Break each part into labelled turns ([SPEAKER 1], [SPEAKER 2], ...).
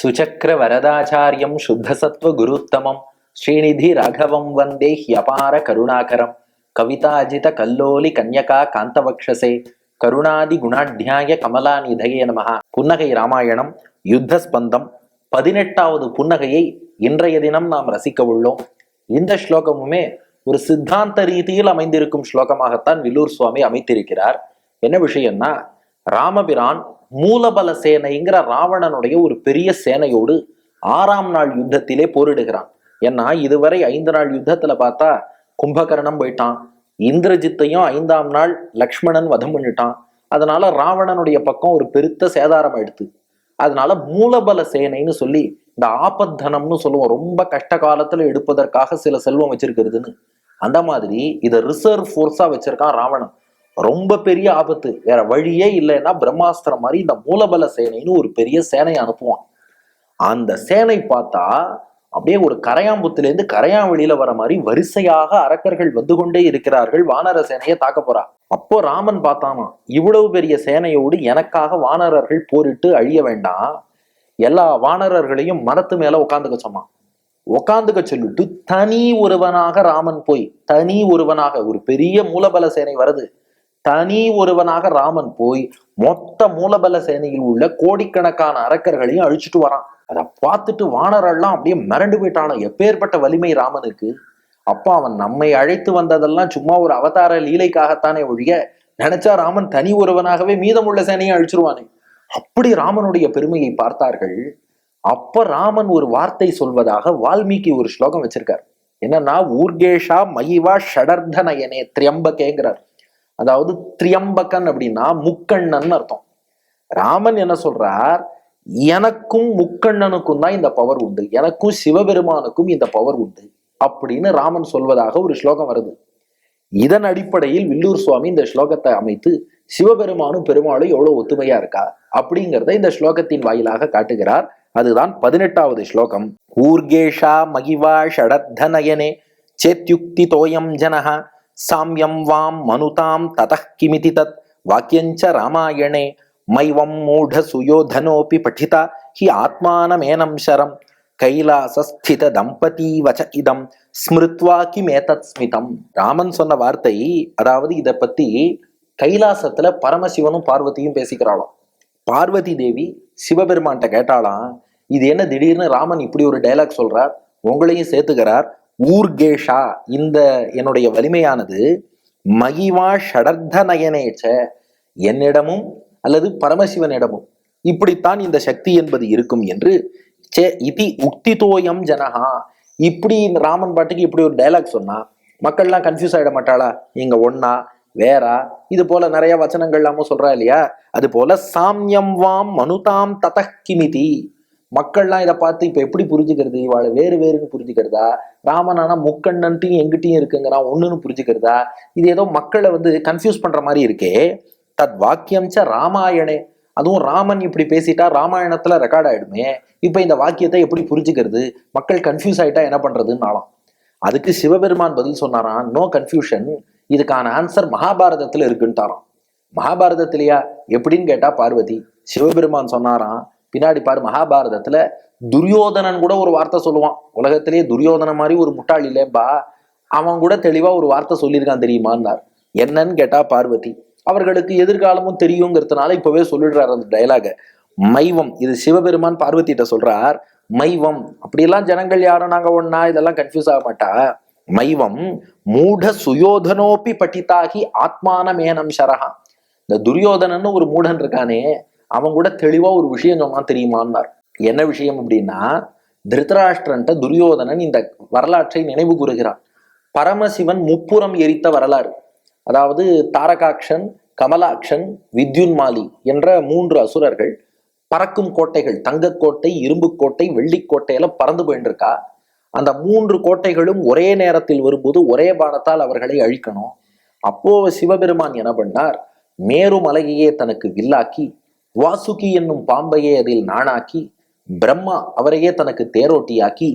[SPEAKER 1] சுச்சக்கர வரதாச்சாரியம் சுத்தசத்வ குருத்தமம் ஸ்ரீநிதி ராகவம் வந்தே ஹியபார கருணாகரம் கவிதாஜித கல்லோலி கன்யகா காந்தவக்ஷசே கருணாதி குணாட்யாய கமலாநிதயே நமஹ புன்னகை ராமாயணம் யுத்த ஸ்பந்தம் பதினெட்டாவது புன்னகையை இன்றைய தினம் நாம் ரசிக்க உள்ளோம். இந்த ஸ்லோகமுமே ஒரு சித்தாந்த ரீதியில் அமைந்திருக்கும் ஸ்லோகமாகத்தான் வில்லூர் சுவாமி அமைத்திருக்கிறார். என்ன விஷயம்னா ராமபிரான் மூலபல சேனைங்கிற ராவணனுடைய ஒரு பெரிய சேனையோடு ஆறாம் நாள் யுத்தத்திலே போரிடுகிறான். ஏன்னா இதுவரை ஐந்து நாள் யுத்தத்துல பார்த்தா கும்பகர்ணம் போயிட்டான். இந்திரஜித்தையும் ஐந்தாம் நாள் லக்ஷ்மணன் வதம் பண்ணிட்டான். அதனால ராவணனுடைய பக்கம் ஒரு பெருத்த சேதாரம் எடுத்து அதனால மூலபல சேனைன்னு சொல்லி இந்த ஆபத்தனம்னு சொல்லுவோம். ரொம்ப கஷ்ட காலத்துல எடுப்பதற்காக சில செல்வம் வச்சிருக்கிறதுன்னு. அந்த மாதிரி இதை ரிசர்வ் ஃபோர்ஸா வச்சிருக்கான் ராவணன். ரொம்ப பெரிய ஆபத்து. வேற வழியே இல்லைன்னா பிரம்மாஸ்திரம் மாதிரி இந்த மூலபல சேனைன்னு ஒரு பெரிய சேனையை அனுப்புவான். அந்த சேனை பார்த்தா அப்படியே ஒரு கரையாம்புத்திலேருந்து கரையாவெளியில வர மாதிரி வரிசையாக அரக்கர்கள் வந்து கொண்டே இருக்கிறார்கள். வானர சேனையை தாக்க போறா. அப்போ ராமன் பார்த்தானா இவ்வளவு பெரிய சேனையோடு எனக்காக வானரர்கள் போரிட்டு அழிய வேண்டாம். எல்லா வானரர்களையும் மரத்து மேல உட்காந்துக்க சொன்னான். உட்காந்துக்க சொல்லிட்டு தனி ஒருவனாக ராமன் போய் தனி ஒருவனாக ஒரு பெரிய மூலபல சேனை வருது. தனி ஒருவனாக ராமன் போய் மொத்த மூலபல சேனையில் உள்ள கோடிக்கணக்கான அரக்கர்களையும் அழிச்சிட்டு வரான். அதை பார்த்துட்டு வானரெல்லாம் அப்படியே மிரண்டு போயிட்டானோ? எப்பேற்பட்ட வலிமை ராமனுக்கு? அப்பா அவன் நம்மை அழைத்து வந்ததெல்லாம் சும்மா ஒரு அவதார லீலைக்காகத்தானே ஒழிய நினைச்சா ராமன் தனி ஒருவனாகவே மீதமுள்ள சேனையை அழிச்சிருவானே. அப்படி ராமனுடைய பெருமையை பார்த்தார்கள். அப்ப ராமன் ஒரு வார்த்தை சொல்வதாக வால்மீகி ஒரு ஸ்லோகம் வச்சிருக்கார். என்னன்னா ஊர்கேஷா மயிவா ஷடர்தனயனே திரியம்பகேங்கிறார். அதாவது திரியம்பகன் அப்படின்னா முக்கண்ணன் அர்த்தம். ராமன் என்ன சொல்றார்? எனக்கும் முக்கண்ணனுக்கும் தான் இந்த பவர் உண்டு. எனக்கும் சிவபெருமானுக்கும் இந்த பவர் உண்டு அப்படின்னு ராமன் சொல்வதாக ஒரு ஸ்லோகம் வருது. இதன் அடிப்படையில் வில்லூர் சுவாமி இந்த ஸ்லோகத்தை அமைத்து சிவபெருமானும் பெருமாளும் எவ்வளவு ஒத்துமையா இருக்கா அப்படிங்கிறத இந்த ஸ்லோகத்தின் வாயிலாக காட்டுகிறார். அதுதான் பதினெட்டாவது ஸ்லோகம். ஊர்கேஷா மகிவா ஷடத்தனயனே சேத்யுக்தி தோயம் ஜனஹா சாமியம் வாம் மனுதாம் ததः கிமிதி தத் வாக்கியஞ்ச ராமாயணே மைவம் மூட சுயோதனோபி பఠిதா ஹி ஆத்மானமேனம் சரம் கைலாசஸ்தித தம்பதி வச்ச இதம் ஸ்மிருத்வா கிமேதத் ஸ்மிதம் ராமன் சொன்ன வார்த்தை அதாவது இதை பத்தி கைலாசத்துல பரமசிவனும் பார்வதியும் பேசிக்கிறாளாம். பார்வதி தேவி சிவபெருமான்கிட்ட கேட்டாளாம் இது என்ன திடீர்னு ராமன் இப்படி ஒரு டைலாக் சொல்றார்? உங்களையும் சேர்த்துக்கிறார். ஊர்கேஷா இந்த என்னுடைய வலிமையானது மகிவா ஷடர்த நயனேச்ச என்னிடமும் அல்லது பரமசிவனிடமும். இப்படித்தான் இந்த சக்தி என்பது இருக்கும் என்று சே இதி உக்திதோயம் ஜனஹா. இப்படி இந்த ராமன் பாட்டுக்கு இப்படி ஒரு டைலாக் சொன்னா மக்கள்லாம் கன்ஃபியூஸ் ஆகிட மாட்டாளா? நீங்க ஒன்னா வேறா? இது போல நிறைய வச்சனங்கள் எல்லாமும் சொல்றா இல்லையா? அது போல சாம்யம் வாம் மனுதாம் ததக்கிமிதி மக்கள்லாம் இதை பார்த்து இப்போ எப்படி புரிஞ்சுக்கிறது? இவாளை வேறு வேறுன்னு புரிஞ்சுக்கிறதா? ராமனானா முக்கண்ணன்ட்டையும் எங்கிட்டையும் இருக்குங்கிறான் ஒன்றுன்னு புரிஞ்சுக்கிறதா? இது ஏதோ மக்களை வந்து கன்ஃபியூஸ் பண்ணுற மாதிரி இருக்கே. தத் வாக்கியம் ச ராமாயணே. அதுவும் ராமன் இப்படி பேசிட்டா ராமாயணத்துல ரெக்கார்ட் ஆயிடுமே. இப்போ இந்த வாக்கியத்தை எப்படி புரிஞ்சுக்கிறது? மக்கள் கன்ஃபியூஸ் ஆயிட்டா என்ன பண்றதுன்னாலாம் அதுக்கு சிவபெருமான் பதில் சொன்னாராம் நோ கன்ஃபியூஷன் இதுக்கான ஆன்சர் மகாபாரதத்துல இருக்குன்ட்டாராம். மகாபாரதத்திலையா? எப்படின்னு கேட்டா பார்வதி. சிவபெருமான் சொன்னாராம் பின்னாடி பாரு மகாபாரதத்துல துரியோதனன் கூட ஒரு வார்த்தை சொல்லுவான். உலகத்திலேயே துரியோதன மாதிரி ஒரு முட்டாள் இல்லைப்பா அவன் கூட தெளிவா ஒரு வார்த்தை சொல்லியிருக்கான் தெரியுமான்னார். என்னன்னு கேட்டா பார்வதி அவர்களுக்கு எதிர்காலமும் தெரியுங்கிறதுனால இப்பவே சொல்லிடுறாரு அந்த டைலாக மைவம் இது சிவபெருமான் பார்வதிட்ட சொல்றார். மைவம் அப்படியெல்லாம் ஜனங்கள் யாரும் நாங்க ஒன்னா இதெல்லாம் கன்ஃபியூஸ் ஆக மாட்டா. மைவம் மூட சுயோதனோப்பி பட்டித்தாகி ஆத்மான மேனம் சரகா இந்த துரியோதனன்னு ஒரு மூடன் இருக்கானே அவன் கூட தெளிவா ஒரு விஷயம் சொன்னான் தெரியுமான்னார். என்ன விஷயம் அப்படின்னா திருத்தராஷ்டிரன்ட்ட துரியோதனன் இந்த வரலாற்றை நினைவு கூறுகிறான். பரமசிவன் முப்புறம் எரித்த வரலாறு. அதாவது தாரகாக்ஷன் கமலாக்ஷன் வித்யுன்மாலி என்ற மூன்று அசுரர்கள் பறக்கும் கோட்டைகள் தங்கக்கோட்டை இரும்புக்கோட்டை வெள்ளிக்கோட்டையில பறந்து போயின்னு அந்த மூன்று கோட்டைகளும் ஒரே நேரத்தில் வரும்போது ஒரே பானத்தால் அவர்களை அழிக்கணும். அப்போ சிவபெருமான் என்ன பண்ணார்? மேரு மலையையே தனக்கு வில்லாக்கி வாசுகி என்னும் பாம்பையே அதில் நாணாக்கி பிரம்மா அவரையே தனக்கு தேரோட்டியாக்கி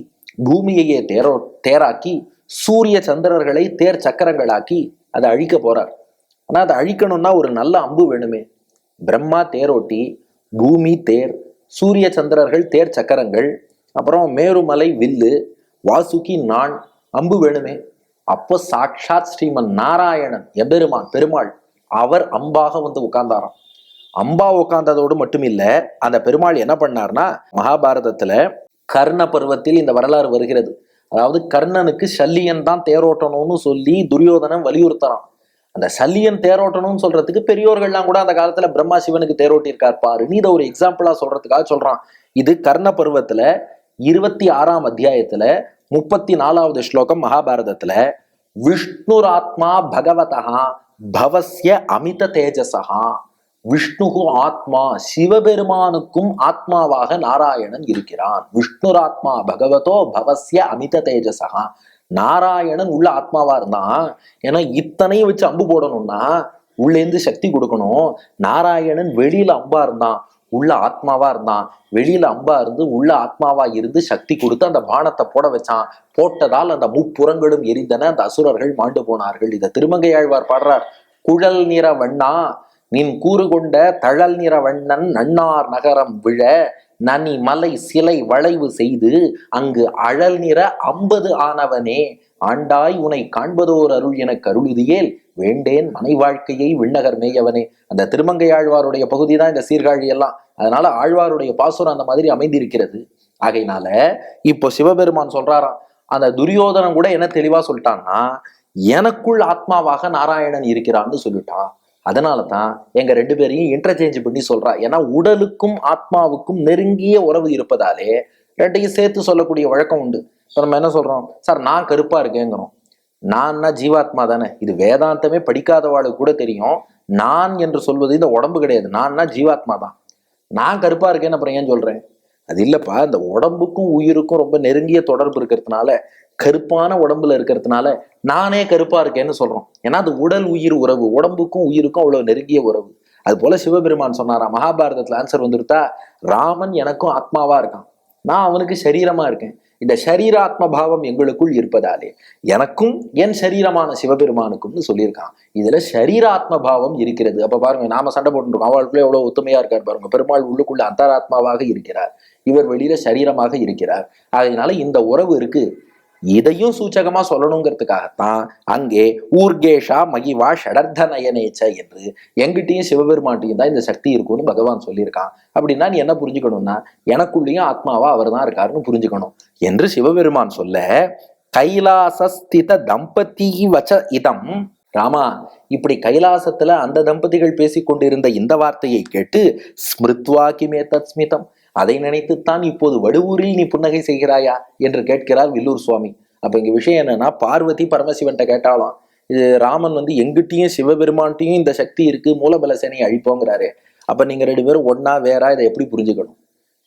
[SPEAKER 1] பூமியையே தேரோ தேராக்கி சூரிய சந்திரர்களை தேர் சக்கரங்களாக்கி அதை அழிக்க போறார். ஆனா அதை அழிக்கணும்னா ஒரு நல்ல அம்பு வேணுமே. பிரம்மா தேரோட்டி பூமி தேர் சூரிய சந்திரர்கள் தேர் சக்கரங்கள் அப்புறம் மேருமலை வில்லு வாசுகி நான் அம்பு வேணுமே. அப்போ சாட்சாத் ஸ்ரீமன் நாராயணன் எபெருமான் பெருமாள் அவர் அம்பாக வந்து உட்கார்ந்தாராம். அம்பா உட்கார்ந்ததோடு மட்டுமில்ல அந்த பெருமாள் என்ன பண்ணார்னா மகாபாரதத்துல கர்ண பருவத்தில் இந்த வரலாறு வருகிறது. அதாவது கர்ணனுக்கு சல்லியன் தான் தேரோட்டணும்னு சொல்லி துரியோதனன் வலியுறுத்துறான். அந்த சல்லியன் தேரோட்டணும்னு சொல்றதுக்கு பெரியோர்கள்லாம் கூட அந்த காலத்துல பிரம்மா சிவனுக்கு தேரோட்டியிருக்கார் பாரு நீ இதை ஒரு எக்ஸாம்பிளா சொல்றதுக்காக சொல்றான். இது கர்ண பருவத்துல இருபத்தி ஆறாம் அத்தியாயத்துல முப்பத்தி நாலாவது ஸ்லோகம் மகாபாரதத்துல விஷ்ணுராத்மா பகவதா பவஸ்ய அமித தேஜசகா விஷ்ணுகு ஆத்மா சிவபெருமானுக்கும் ஆத்மாவாக நாராயணன் இருக்கிறான். விஷ்ணுராத்மா பகவதோ பவசிய அமித தேஜசகா நாராயணன் உள்ள ஆத்மாவா இருந்தான் ஏன்னா இத்தனையும் வச்சு அம்பு போடணும்னா உள்ளேந்து சக்தி கொடுக்கணும். நாராயணன் வெளியில அம்பா இருந்தான் உள்ள ஆத்மாவா இருந்தான் வெளியில அம்பா இருந்து உள்ள ஆத்மாவா இருந்து சக்தி கொடுத்து அந்த பானத்தை போட வச்சான். போட்டதால் அந்த முப்புறங்களும் எரிந்தன அந்த அசுரர்கள் மாண்டு போனார்கள். இதை திருமங்கையாழ்வார் பாடுறார் குழல் நிற வண்ணா நின் கூறு கொண்ட தழல் நிற வண்ணன் நன்னார் நகரம் விழ நனி மலை சிலை வளைவு செய்து அங்கு அழல் நிற அம்பது ஆனவனே ஆண்டாய் உனை காண்பதோர் அருள் என கருளுதியேல் வேண்டேன் மனை வாழ்க்கையை விண்ணகர் மேயவனே. அந்த திருமங்கை ஆழ்வாருடைய பகுதி தான் இந்த சீர்காழி எல்லாம். அதனால ஆழ்வாருடைய பாசுரம் அந்த மாதிரி அமைந்திருக்கிறது. ஆகையினால இப்போ சிவபெருமான் சொல்றாராம் அந்த துரியோதனன் கூட என்ன தெளிவா சொல்லிட்டான்னா எனக்குள் ஆத்மாவாக நாராயணன் இருக்கிறான்னு சொல்லிட்டான். அதனால தான் எங்க ரெண்டு பேரையும் இன்டர்சேஞ்ச் பண்ணி சொல்றா. ஏன்னா உடலுக்கும் ஆத்மாவுக்கும் நெருங்கிய உறவு இருப்பதாலே ரெண்டையும் சேர்த்து சொல்லக்கூடிய வழக்கம் உண்டு. இப்போ நம்ம என்ன சொல்றோம்? சார் நான் கருப்பா இருக்கேங்கிறோம். நான்னா ஜீவாத்மா தானே. இது வேதாந்தமே படிக்காதவாளுக்கு கூட தெரியும். நான் என்று சொல்வது இந்த உடம்பு கிடையாது. நான்னா ஜீவாத்மா தான். நான் கருப்பா இருக்கேன்னு அப்புறம் ஏன் சொல்றேன்? அது இல்லைப்பா. இந்த உடம்புக்கும் உயிருக்கும் ரொம்ப நெருங்கிய தொடர்பு இருக்கிறதுனால கருப்பான உடம்புல இருக்கிறதுனால நானே கருப்பா இருக்கேன்னு சொல்றோம். ஏன்னா அது உடல் உயிர் உறவு. உடம்புக்கும் உயிருக்கும் அவ்வளவு நெருங்கிய உறவு. அது போல சிவபெருமான் சொன்னாரா மகாபாரதத்துல ஆன்சர் வந்துருத்தா ராமன் எனக்கும் ஆத்மாவா இருக்கான். நான் அவனுக்கு சரீரமா இருக்கேன். இந்த சரீராத்ம பாவம் எங்களுக்குள் இருப்பதாலே எனக்கும் என் சரீரமான சிவபெருமானுக்கும்னு சொல்லியிருக்கான். இதுல சரீராத்ம பாவம் இருக்கிறது. அப்ப பாருங்க நாம சண்டை போட்டுருக்கோம். அவளுக்குள்ள எவ்வளவு ஒத்துமையா இருக்கார் பாருங்க. பெருமாள் உள்ளுக்குள்ள அந்தராத்மாவாக இருக்கிறார். இவர் வெளியில சரீரமாக இருக்கிறார். அதனால இந்த உறவு இருக்கு. இதையும் சூச்சகமா சொல்லணுங்கிறதுக்காகத்தான் அங்கே ஊர்கேஷா மகிவா ஷடர்த நயனேச்ச என்று எங்கிட்டையும் சிவபெருமாட்டையும் தான் இந்த சக்தி இருக்கும்னு பகவான் சொல்லியிருக்கான். அப்படின்னா நீ என்ன புரிஞ்சுக்கணும்னா எனக்குள்ளேயும் ஆத்மாவா அவர் தான் இருக்காருன்னு புரிஞ்சுக்கணும். என்று சிவபெருமான் சொல்ல கைலாசஸ்தித தம்பதி வச்ச இதம். ராமா இப்படி கைலாசத்துல அந்த தம்பதிகள் பேசிக்கொண்டிருந்த இந்த வார்த்தையை கேட்டு ஸ்மிருத்வா கிமே தத்ஸ்மிதம். அதை நினைத்துத்தான் இப்போது வடுவூரில் நீ புன்னகை செய்கிறாயா என்று கேட்கிறார் வில்லூர் சுவாமி. அப்போ இங்கே விஷயம் என்னன்னா பார்வதி பரமசிவன்ட்ட கேட்டாலாம் இது ராமன் வந்து எங்கிட்டையும் சிவபெருமான்ட்டையும் இந்த சக்தி இருக்கு மூலபல சேனையை அழிப்போங்கிறாரு. அப்போ நீங்கள் ரெண்டு பேரும் ஒன்னா வேறா இதை எப்படி புரிஞ்சுக்கணும்?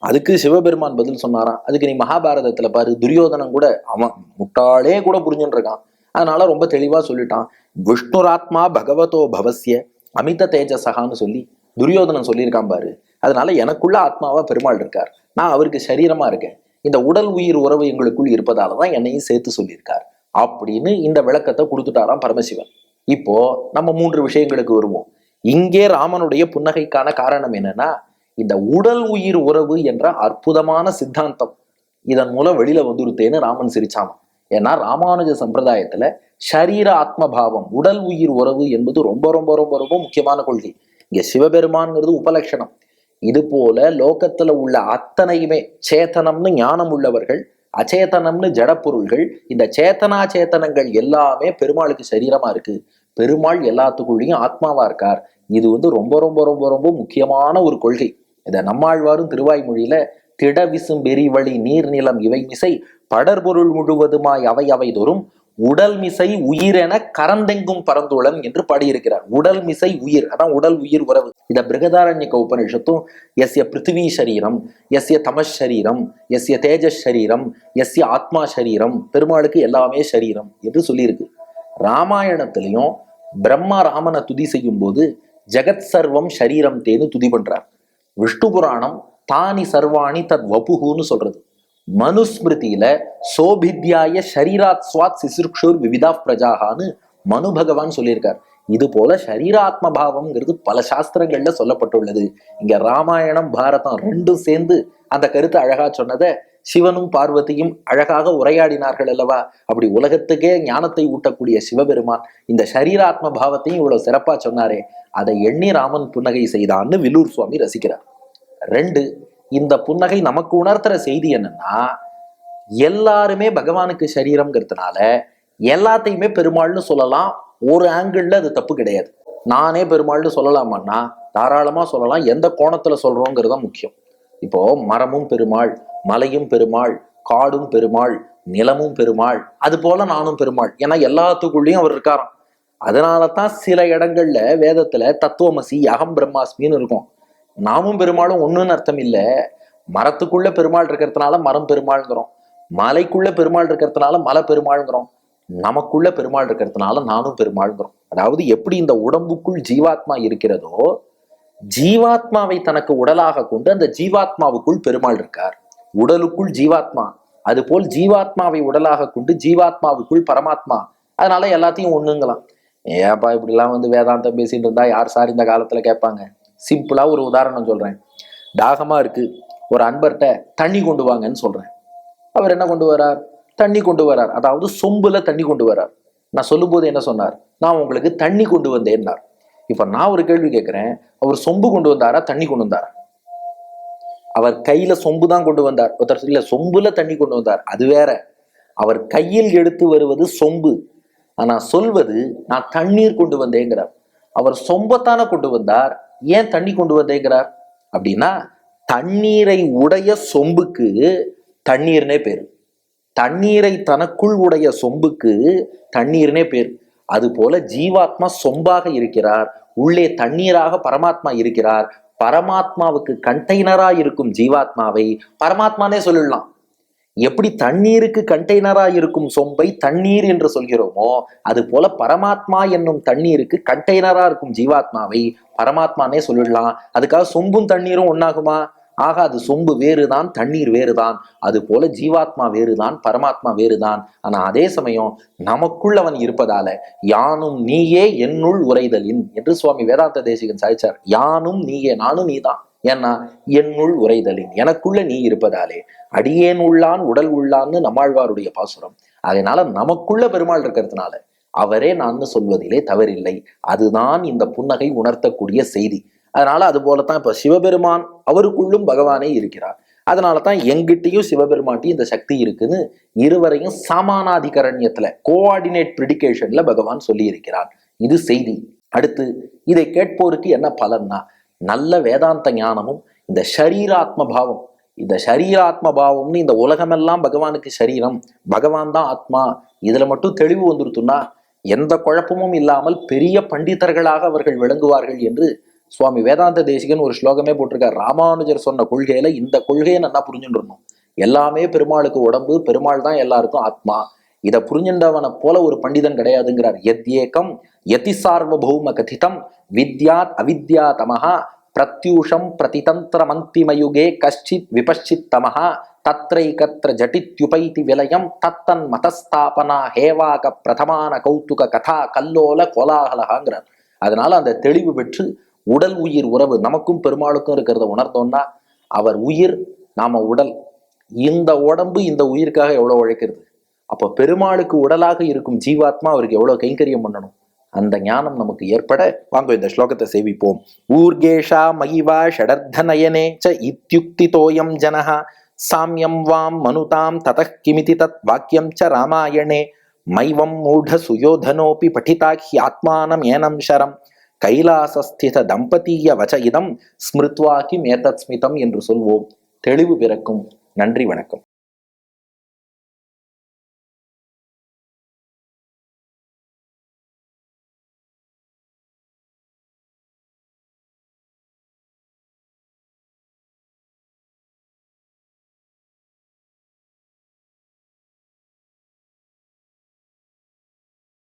[SPEAKER 1] அதுக்கு சிவபெருமான் பதில் சொன்னாராம். அதுக்கு நீ மகாபாரதத்துல பாரு துரியோதனன் கூட அவன் முட்டாளே கூட புரிஞ்சுட்டுருக்கான் அதனால ரொம்ப தெளிவா சொல்லிட்டான். விஷ்ணுராத்மா பகவதோ பவசிய அமித தேஜசகான்னு சொல்லி துரியோதனன் சொல்லியிருக்கான் பாரு. அதனால எனக்குள்ள ஆத்மாவா பெருமாள் இருக்கார். நான் அவருக்கு சரீரமா இருக்கேன். இந்த உடல் உயிர் உறவு எங்களுக்குள் இருப்பதால தான் என்னையும் சேர்த்து சொல்லியிருக்கார். அப்படின்னு இந்த விளக்கத்தை கொடுத்துட்டாராம் பரமசிவன். இப்போ நம்ம மூன்று விஷயங்களுக்கு வருவோம். இங்கே ராமனுடைய புன்னகைக்கான காரணம் என்னன்னா இந்த உடல் உயிர் உறவு என்ற அற்புதமான சித்தாந்தம். இதன் மூலம் வெளியில வந்துருத்தேன்னு ராமன் சிரிச்சானாம் ஏன்னா ராமானுஜ சம்பிரதாயத்துல சரீர ஆத்மபாவம் உடல் உயிர் உறவு என்பது ரொம்ப ரொம்ப ரொம்ப ரொம்ப முக்கியமான கொள்கை. இங்க சிவபெருமான்ங்கிறது உபலட்சணம். இது போல லோகத்துல உள்ள அத்தனையுமே சேத்தனம்னு ஞானம் உள்ளவர்கள் அச்சேதனம்னு ஜடப்பொருள்கள் இந்த சேத்தனா சேத்தனங்கள் எல்லாமே பெருமாளுக்கு சரீரமா இருக்கு. பெருமாள் எல்லாத்துக்குள்ளேயும் ஆத்மாவா இருக்கார். இது வந்து ரொம்ப ரொம்ப ரொம்ப ரொம்ப முக்கியமான ஒரு கொள்கை. இதை நம்மாழ்வாரும் திருவாய்மொழியில திட விசும் பெரிவழி நீர் நிலம் இவை மிசை படர்பொருள் முழுவதுமாய் அவை அவை தோறும் உடல் மிசை உயிரென கரந்தெங்கும் பரந்துளன் என்று பாடியிருக்கிறார். உடல் மிசை உயிர் அதான் உடல் உயிர் உறவு. இந்த பிருகதாரண்யக உபனிஷத்தும் எஸ்ய பிருத்திவி சரீரம் எஸ்ய தமஸ் சரீரம் எஸ்ய தேஜஸ் சரீரம் எஸ்ய ஆத்மா சரீரம் பெருமாளுக்கு எல்லாமே சரீரம் என்று சொல்லியிருக்கு. ராமாயணத்திலையும் பிரம்மா ராமனை துதி செய்யும் போது ஜெகத் சர்வம் சரீரம் தேன்னு துதி பண்றார். விஷ்ணு புராணம் தானி சர்வாணி தத் வபுகுன்னு சொல்றது. மனுஸ்மிருதியில சோபித்யாய ஷரீராத் ஸ்வாத் சிசுர்ஷூர் விவிதா பிரஜாகான்னு மனு பகவான் சொல்லியிருக்கார். இது போல சரீராத்ம பாவம்ங்கிறது பல சாஸ்திரங்கள்ல சொல்லப்பட்டுள்ளது. இங்க ராமாயணம் பாரதம் ரெண்டும் சேர்ந்து அந்த கருத்தை அழகா சொன்னதை சிவனும் பார்வதியும் அழகாக உரையாடினார்கள் அல்லவா? அப்படி உலகத்துக்கே ஞானத்தை ஊட்டக்கூடிய சிவபெருமான் இந்த சரீராத்ம பாவத்தையும் இவ்வளவு சிறப்பா சொன்னாரே. அதை எண்ணி ராமன் புன்னகை செய்தான்னு வில்லூர் சுவாமி ரசிக்கிறார். ரெண்டு இந்த புன்னகை நமக்கு உணர்த்துற செய்தி என்னன்னா எல்லாருமே பகவானுக்கு சரீரம்ங்கிறதுனால எல்லாத்தையுமே பெருமாள்னு சொல்லலாம். ஒரு ஆங்கிள் அது தப்பு கிடையாது. நானே பெருமாள்னு சொல்லலாமான்னா தாராளமா சொல்லலாம். எந்த கோணத்துல சொல்றோங்கிறது தான் முக்கியம். இப்போ மரமும் பெருமாள் மலையும் பெருமாள் காடும் பெருமாள் நிலமும் பெருமாள் அது போல நானும் பெருமாள். ஏன்னா எல்லாத்துக்குள்ளேயும் அவர் இருக்காராம். அதனால தான் சில இடங்கள்ல வேதத்துல தத்துவமசி அகம் பிரம்மாஸ்மின்னு இருக்கும். நாமும் பெருமாளும் ஒண்ணுன்னு அர்த்தம் இல்லை. மரத்துக்குள்ள பெருமாள் இருக்கிறதுனால மரம் பெருமாள்ங்கிறோம். மலைக்குள்ள பெருமாள் இருக்கிறதுனால மலை பெருமாள்ங்கிறோம். நமக்குள்ள பெருமாள் இருக்கிறதுனால நானும் பெருமாள்ங்கிறோம். அதாவது எப்படி இந்த உடம்புக்குள் ஜீவாத்மா இருக்கிறதோ ஜீவாத்மாவை தனக்கு உடலாக கொண்டு அந்த ஜீவாத்மாவுக்குள் பெருமாள் இருக்கார். உடலுக்குள் ஜீவாத்மா. அதுபோல் ஜீவாத்மாவை உடலாக கொண்டு ஜீவாத்மாவுக்குள் பரமாத்மா. அதனால எல்லாத்தையும் ஒண்ணுங்களாம். ஏப்பா இப்படிலாம் வந்து வேதாந்தம் பேசிட்டு இருந்தா யார் சார் இந்த காலத்துல கேட்பாங்க? சிம்பிளாக ஒரு உதாரணம் சொல்றேன். தாகமா இருக்கு. ஒரு அன்பர்கிட்ட தண்ணி கொண்டு வாங்கன்னு சொல்றேன். அவர் என்ன கொண்டு வரார்? தண்ணி கொண்டு வரார். அதாவது சொம்புல தண்ணி கொண்டு வரார். நான் சொல்லும்போது என்ன சொன்னார்? நான் உங்களுக்கு தண்ணி கொண்டு வந்தேன்னார். இப்போ நான் ஒரு கேள்வி கேட்குறேன் அவர் சொம்பு கொண்டு வந்தாரா? தண்ணி கொண்டு வந்தாரா? அவர் கையில சொம்பு தான் கொண்டு வந்தார். ஒருத்தர் இல்லை சொம்புல தண்ணி கொண்டு வந்தார். அது வேற. அவர் கையில் எடுத்து வருவது சொம்பு. ஆனால் சொல்வது நான் தண்ணீர் கொண்டு வந்தேங்கிறார். அவர் சொம்பத்தான கொண்டு வந்தார்? ஏன் தண்ணி கொண்டு வந்தேங்கிறார் அப்படின்னா தண்ணீரை உடைய சொம்புக்கு தண்ணீர்னே பேரு. தண்ணீரை தனக்குள் உடைய சொம்புக்கு தண்ணீர்னே பேர். அது போல ஜீவாத்மா சொம்பாக இருக்கிறார். உள்ளே தண்ணீராக பரமாத்மா இருக்கிறார். பரமாத்மாவுக்கு கண்டெய்னரா இருக்கும் ஜீவாத்மாவை பரமாத்மானே சொல்லிடலாம். எப்படி தண்ணீருக்கு கண்டெய்னரா இருக்கும் சொம்பை தண்ணீர் என்று சொல்கிறோமோ அது போல பரமாத்மா என்னும் தண்ணீருக்கு கண்டெய்னரா இருக்கும் ஜீவாத்மாவை பரமாத்மானே சொல்லிடலாம். அதுக்காக சொம்பும் தண்ணீரும் ஒன்னாகுமா ஆகாது சொம்பு வேறுதான் தண்ணீர் வேறுதான். அது போல ஜீவாத்மா வேறுதான் பரமாத்மா வேறுதான். ஆனா அதே சமயம் நமக்குள் அவன் இருப்பதால யானும் நீயே என்னுள் உரைதலின் என்று சுவாமி வேதாந்த தேசிகன் சாதிச்சார். யானும் நீயே நானும் நீதான். ஏன்னா என்னுள் உரைதலின் எனக்குள்ள நீ இருப்பதாலே அடியேன் உள்ளான் உடல் உள்ளான்னு நம்மாழ்வாருடைய பாசுரம். அதனால நமக்குள்ள பெருமாள் இருக்கிறதுனால அவரே நான் சொல்வதிலே தவறில்லை. அதுதான் இந்த புன்னகை உணர்த்தக்கூடிய செய்தி. அதனால அது போலத்தான் இப்ப சிவபெருமான் அவருக்குள்ளும் பகவானே இருக்கிறார். அதனால தான் எங்கிட்டையும் சிவபெருமாட்டையும் இந்த சக்தி இருக்குன்னு இருவரையும் சமானாதிகரண்யத்துல கோஆர்டினேட் பிரிடிகேஷன்ல பகவான் சொல்லி இருக்கிறார் இது செய்தி. அடுத்து இதை கேட்போருக்கு என்ன பலன்னா நல்ல வேதாந்த ஞானமும் இந்த ஷரீராத்ம பாவம். இந்த ஷரீராத்ம பாவம்னு இந்த உலகமெல்லாம் பகவானுக்கு சரீரம் பகவான் தான் ஆத்மா. இதுல மட்டும் தெளிவு வந்துருத்துன்னா எந்த குழப்பமும் இல்லாமல் பெரிய பண்டிதர்களாக அவர்கள் விளங்குவார்கள் என்று சுவாமி வேதாந்த தேசிகன் ஒரு ஸ்லோகமே போட்டிருக்கார். ராமானுஜர் சொன்ன கொள்கையில இந்த கொள்கையை நல்லா புரிஞ்சுட்டுருணும் எல்லாமே பெருமாளுக்கு உடம்பு பெருமாள் தான் எல்லாருக்கும் ஆத்மா. இதை புரிஞ்சுண்டவனை போல ஒரு பண்டிதன் கிடையாதுங்கிறார். எத்யேகம் யதி சார்வபௌம கதிதம் வித்யாத் அவித்யா தமஹா பிரத்யூஷம் பிரதிதந்திரமந்திமயுகே கஷ்டித் விபஷ்சித் தமஹா தத்ரைகத்திர ஜட்டித்யுபைதி விலயம் தத்தன் மதஸ்தாபனா ஹேவாக பிரதமான கௌத்துக கதா கல்லோல கோலாகலகாங்கிறார். அதனால அந்த தெளிவு பெற்று உடல் உயிர் உறவு நமக்கும் பெருமாளுக்கும் இருக்கிறத உணர்ந்தோம்னா அவர் உயிர் நாம உடல். இந்த உடம்பு இந்த உயிருக்காக எவ்வளோ உழைக்கிறது? அப்போ பெருமாளுக்கு உடலாக இருக்கும் ஜீவாத்மா அவருக்கு எவ்வளோ கைங்கரியம் பண்ணணும்? அந்த ஞானம் நமக்கு ஏற்பட வாங்க இந்த ஸ்லோகத்தை சேவிப்போம். ஊர்கேஷா மகிவா ஷடர்த நயனே ச இத்தியுக்தி தோயம் ஜனஹா சாமியம் வாம் மனுதாம் தத தத் வாக்கியம் ச ராமாயணே மைவம் மூட சுயோதனோபி படிதாக்கி ஆத்மானம் ஏனம் ஷரம் கைலாசஸ்தித தம்பதிய வச்ச இதம் ஸ்மிருத்வாக்கி மேதத் ஸ்மிதம் என்று சொல்வோம். தெளிவு பிறக்கும். நன்றி வணக்கம்.